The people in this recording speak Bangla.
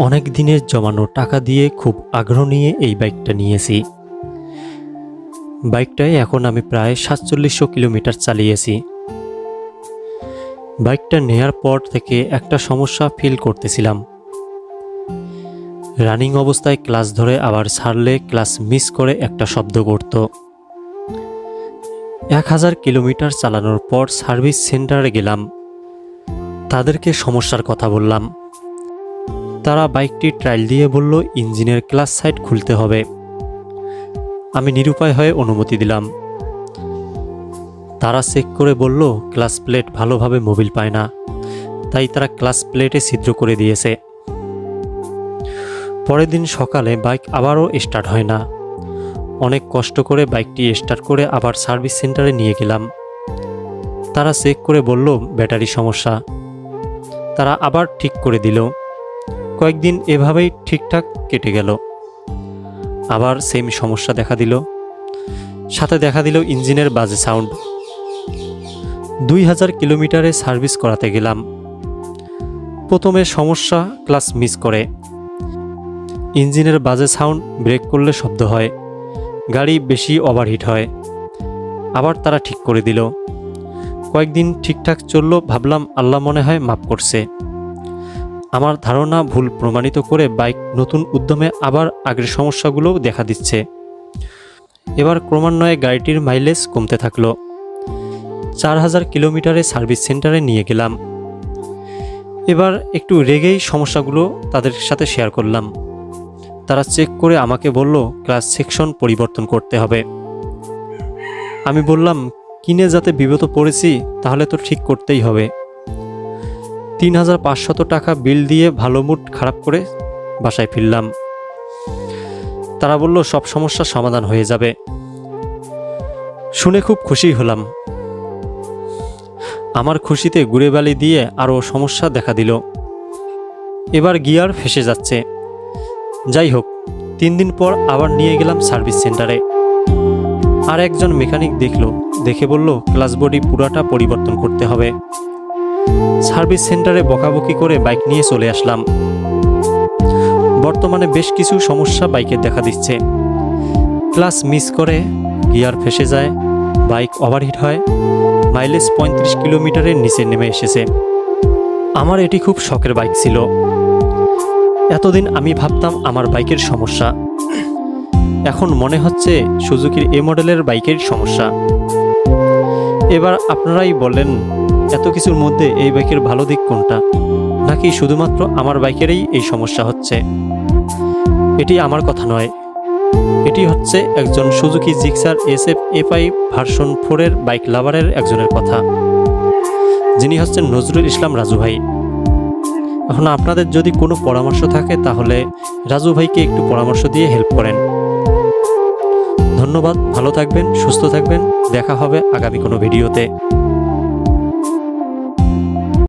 অনেক দিনের জমানো টাকা দিয়ে খুব আগ্রহ নিয়ে এই বাইকটা নিয়েছি। বাইকটায় এখন আমি প্রায় সাতচল্লিশশো কিলোমিটার চালিয়েছি। বাইকটা নেয়ার পর থেকে একটা সমস্যা ফিল করতেছিলাম। রানিং অবস্থায় ক্লাস ধরে আবার ছাড়লে ক্লাস মিস করে একটা শব্দ করত। এক হাজার কিলোমিটার চালানোর পর সার্ভিস সেন্টারে গেলাম। তাদেরকে সমস্যার কথা বললাম। তারা বাইকটি ট্রায়াল দিয়ে বলল, ইঞ্জিনের ক্লাস সাইড খুলতে হবে। আমি নিরুপায় হয়ে অনুমতি দিলাম। তারা চেক করে বলল, ক্লাস প্লেট ভালোভাবে মোবিল পায় না। তাই তারা ক্লাস প্লেটে ছিদ্র করে দিয়েছে। পরের দিন সকালে বাইক আবারও স্টার্ট হয় না। অনেক কষ্ট করে বাইকটি স্টার্ট করে আবার সার্ভিস সেন্টারে নিয়ে গেলাম। তারা চেক করে বলল, ব্যাটারি সমস্যা। তারা আবার ঠিক করে দিল। কয়েকদিন এভাবেই ঠিকঠাক কেটে গেল। আবার সেম সমস্যা দেখা দিল। সাথে দেখা দিল ইঞ্জিনের বাজে সাউন্ড দুই হাজার কিলোমিটারে সার্ভিস করাতে গেলাম। প্রথমে সমস্যা ক্লাস মিস করে। ইঞ্জিনের বাজে সাউন্ড ব্রেক করলে শব্দ হয়। গাড়ি বেশি ওভারহিট হয়। আবার তারা ঠিক করে দিল। কয়েকদিন ঠিকঠাক চলল, ভাবলাম আল্লাহ মনে হয় মাফ করছে। আমার ধারণা ভুল প্রমাণিত করে বাইক নতুন উদ্যমে আবার আগের সমস্যাগুলো দেখা দিচ্ছে। এবার ক্রমান্বয়ে গাড়িটির মাইলেজ কমতে থাকল। চার হাজার কিলোমিটারে সার্ভিস সেন্টারে নিয়ে গেলাম। এবার একটু রেগেই সমস্যাগুলো তাদের সাথে শেয়ার করলাম। তারা চেক করে আমাকে বলল, ক্লাস সেকশন পরিবর্তন করতে হবে। আমি বললাম, কিনে যাতে বিগত পড়েছি, তাহলে তো ঠিক করতেই হবে। তিন হাজার পাঁচশত টাকা বিল দিয়ে ভালো মুড খারাপ করে বাসায় ফিরলাম। তারা বলল, সব সমস্যার সমাধান হয়ে যাবে। শুনে খুব খুশি হলাম। আমার খুশিতে গুড়ে বালি দিয়ে আরও সমস্যা দেখা দিল। এবার গিয়ার ফেসে যাচ্ছে। যাই হোক, তিন দিন পর আবার নিয়ে গেলাম সার্ভিস সেন্টারে। আর একজন মেকানিক দেখল, দেখে বলল, ক্লাস বডি পুরাটা পরিবর্তন করতে হবে। সার্ভিস সেন্টারে বকাবকি করে বাইক নিয়ে চলে আসলাম। বর্তমানে বেশ কিছু সমস্যা বাইকে দেখা দিচ্ছে। ক্লাস মিস করে, গিয়ার ফেসে যায়, বাইক ওভারহিট হয় মাইলেজ পঁয়ত্রিশ কিলোমিটারের নিচে নেমে এসেছে। আমার এটি খুব শখের বাইক ছিল। এতদিন আমি ভাবতাম আমার বাইকের সমস্যা। এখন মনে হচ্ছে সুজুকির এ মডেলের বাইকের সমস্যা। এবার আপনারাই বলেন এত কিছুর মধ্যে এই বাইকের ভালো দিক কোনটা? নাকি শুধুমাত্র আমার বাইকেরই এই সমস্যা হচ্ছে? এটি আমার কথা নয়। এটি হচ্ছে একজন Suzuki Gixxer S F FI version ফোরের বাইক লাভারের একজনের কথা। যিনি হচ্ছেন নজরুল ইসলাম রাজু ভাই। এখন আপনাদের যদি কোনো পরামর্শ থাকে, তাহলে রাজু ভাইকে একটু পরামর্শ দিয়ে হেল্প করেন। ধন্যবাদ, ভালো থাকবেন, সুস্থ থাকবেন। দেখা হবে আগামী কোনো ভিডিওতে।